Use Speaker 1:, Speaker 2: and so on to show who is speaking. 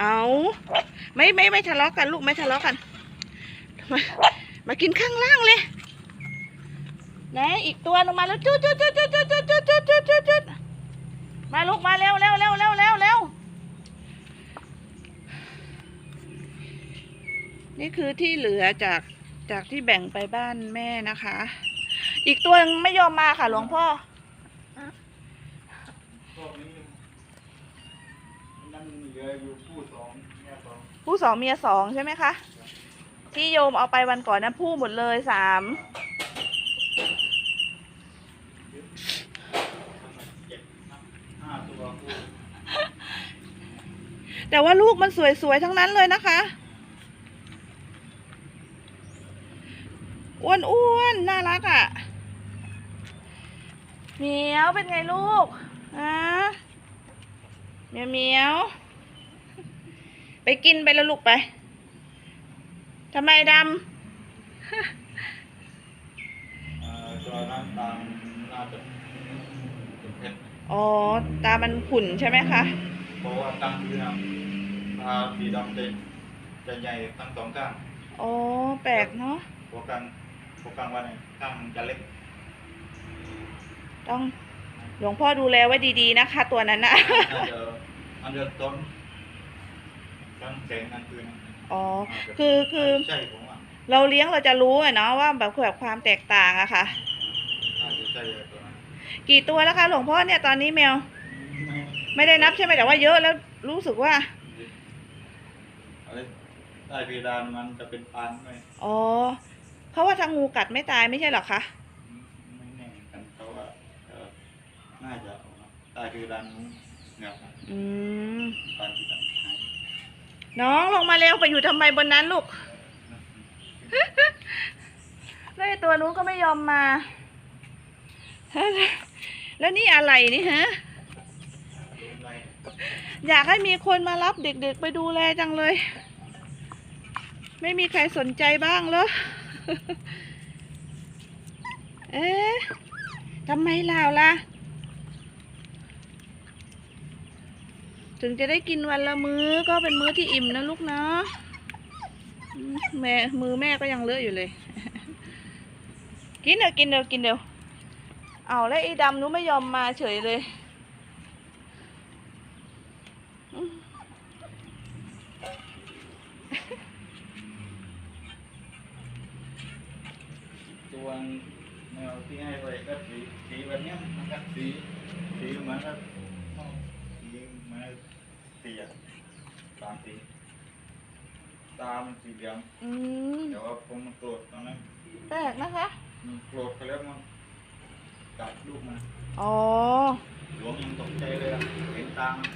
Speaker 1: เอาไม่ไม่ไม่ทะเลาะกันลูกไม่ทะเลาะกัน มามากินข้างล่างเลยนะอีกตัวลงมาแล้วจุดจุดจุดจุดจุดจุดจุดจุดจุดจุดจุดมาลูกมาเร็วเร็วเร็วเร็วเร็วเร็วนี่คือที่เหลือจากจากที่แบ่งไปบ้านแม่นะคะ อีกตัวไม่ยอมมาค่ะหลวงพ่อ
Speaker 2: พวกนี้นั่นเหลืออยู่ผู้สองแม่สอง
Speaker 1: ผู้สองเมียสองใช่ไหมคะ ที่โยมเอาไปวันก่อนนะผู้หมดเลยสาม
Speaker 2: เจ็ดห้าตัวผู้
Speaker 1: แต่ว่าลูกมันสวยๆทั้งนั้นเลยนะคะอ้วนๆน่ารักอะ่ะเหมียวเป็นไงลูกอะ เหมียวเหมียว ไปกินไปแล้วลูกไป ทำไมด
Speaker 2: เอ่อตัวนั้นตามน่าจะเป็นเพชรำ
Speaker 1: อ๋อ ตามันขุ่นใช่ไหมคะ
Speaker 2: เพราะว่าตั้งคือนะตาสีดำจะจะใหญ่ทั้งสองข้าง
Speaker 1: อ๋อ แปลกเนาะ
Speaker 2: หัวกลางหัวกลางวันเนี่ยข้างจะเล็ก
Speaker 1: ต้องหลวงพ่อดูแลไว้ดีๆนะคะ ตัวนั้นนะ
Speaker 2: น่าจะ อันเดียวต้นกลางแสงกลางคืนนะ
Speaker 1: อ๋อ คือคือ
Speaker 2: ใช่ผมว่า
Speaker 1: เราเลี้ยงเราจะรู้อะเนาะว่าแบบแบบความแตกต่างอะค่ะ
Speaker 2: น่าจะใช่ตัวนั้น
Speaker 1: กี่ตัวแล้วคะหลวงพ่อเนี่ยตอนนี้แมว ไม่ได้นับใช่ไหมแต่ว่าเยอะแล้วรู้สึกว่า
Speaker 2: อะไรใต้เพดานมันจะเป็นปานไหม
Speaker 1: อ๋อเขาว่าทางงูกัดไม่ตายไม่ใช่เหรอคะ
Speaker 2: ไม่แน่กันเขาว่าเอ่อน่าจะเอามาใต้คือดัน เหงา
Speaker 1: อืม
Speaker 2: ตอนที่ดันหาย
Speaker 1: น้องลงมาเร็วไปอยู่ทำไมบนนั้นลูก แล้วไอ้ตัวนู้นก็ไม่ยอมมา แล้วนี่อะไรนี่ฮะ
Speaker 2: ลงไป
Speaker 1: อยากให้มีคนมารับเด็กๆไปดูแลจังเลย ไม่มีใครสนใจบ้างเหรอ เอ๊ะทำไมล่าวล่ะ ถึงจะได้กินวันละมื้อก็เป็นมื้อที่อิ่มนะลูกเนาะแม่มือแม่ก็ยังเลอะอยู่เลย กินเดี๋ยวกินเดี๋ยวกินเดี๋ยวเอาแล้วไอ้ดำนูไม่ยอมมาเฉยเลย
Speaker 2: ตัวแมวที่ให้ไปก็สีสีแบบนี้มันก็สีสีเหมือนกับ สีอะตามสีตามันสีเหลือง
Speaker 1: อืม
Speaker 2: แต่ว่าผมมันโกรธตอนนั้น
Speaker 1: แปลกนะคะ
Speaker 2: มันโกรธไปแล้วมันกัดลูกมัน
Speaker 1: อ๋อ
Speaker 2: หลวงยังตกใจเลยอะเห็นตามัน